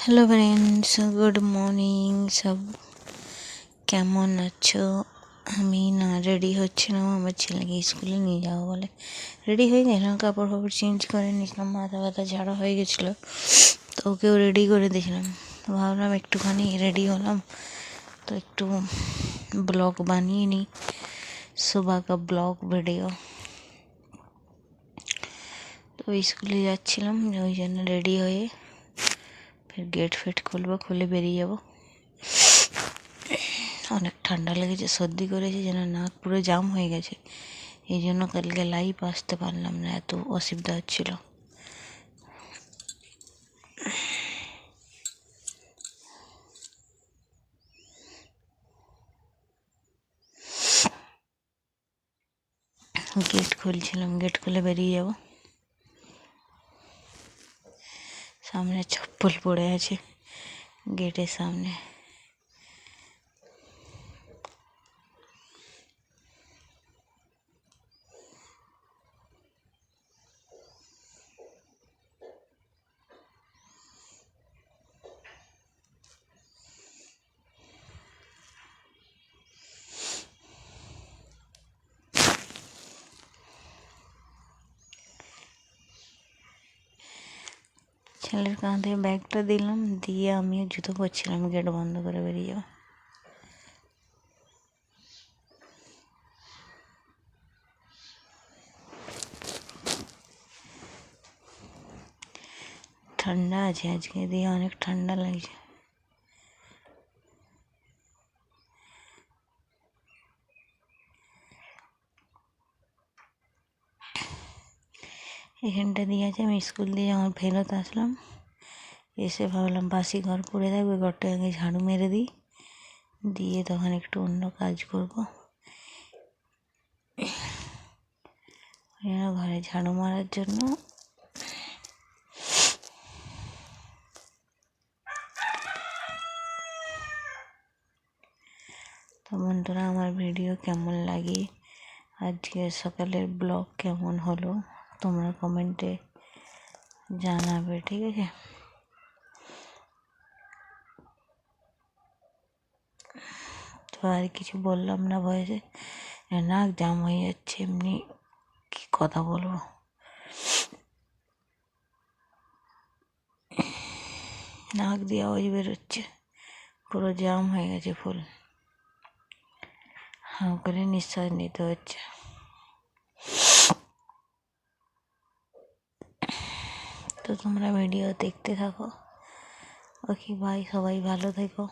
Hello friends good morning সব কেমন আছো? আমি না রেডি হচ্ছিলাম আমার ছেলেকে স্কুলে নিয়ে যাব বলে। রেডি হয়ে গেলাম কাপড় ফাপড় চেঞ্জ করে নিয়েছিলাম। মাথা ব্যথা ঝাড়া হয়ে গেছিল। তো ওকেও রেডি করে দিয়েছিলাম। ভাবলাম একটুখানি রেডি হলাম। তো একটু ব্লগ বানিয়ে নিই। সুবা কা ব্লগ ভিডিও তো স্কুলে যাচ্ছিলাম, ওই জন্য রেডি হয়ে ফের গেট ফেট খুলবো, খুলে বেরিয়ে যাব। অনেক ঠান্ডা লেগেছে, সর্দি করেছে যেন নাক পুরো জাম হয়ে গেছে। এই জন্য কালকে লাইভ আসতে পারলাম না, এত অসুবিধা হচ্ছিল। গেট খুলছিলাম গেট খুলে বেরিয়ে যাব। সামনে চপ্পল পড়ে আছে গেটের সামনে ছেলের কাঁধে ব্যাগটা দিলাম, দিয়ে আমিও জুতো পরছিলাম গেট বন্ধ করে বেরিয়ে যাব ঠান্ডা আছে আজকে, দিয়ে অনেক ঠান্ডা লাগছে। এখানটা দিয়ে আছে, আমি স্কুল দিয়ে যখন ফেরত আসলাম, এসে ভাবলাম বাসি ঘর পড়ে থাকবে ঘরটা আগে ঝাড়ু মেরে দিই, দিয়ে তখন একটু অন্য কাজ করব। ঘরে ঝাড়ু মারার জন্য তো বন্ধুরা, আমার ভিডিও কেমন লাগে? আজকে সকালের ব্লগ কেমন হলো? তোমরা কমেন্টে জানাবে, ঠিক আছে? তো আর কিছু বললাম না ভয়েসে নাক জাম হয়ে যাচ্ছে, এমনি কি কথা বলব? নাক দিয়ে আওয়াজ বেরোচ্ছে, পুরো জাম হয়ে গেছে ফুল। হাঁ, করে নিঃশ্বাস নিতে হচ্ছে। তো তোমরা ভিডিও দেখতে থাকো ওকে বাই সবাই ভালো থেকো